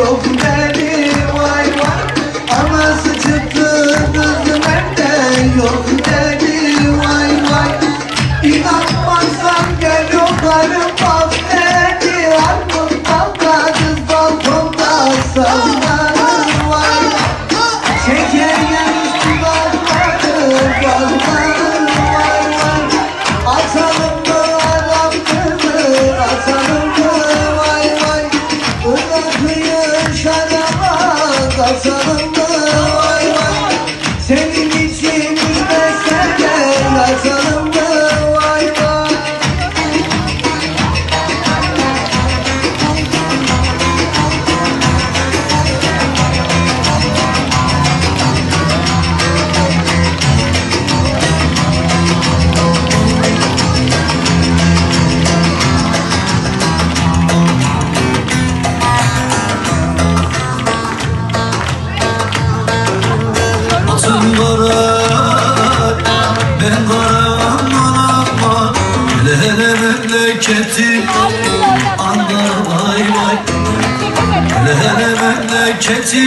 go. like someone murat Ben karam aman. Hele hele memleketi Anla vay vay Hele hele memleketi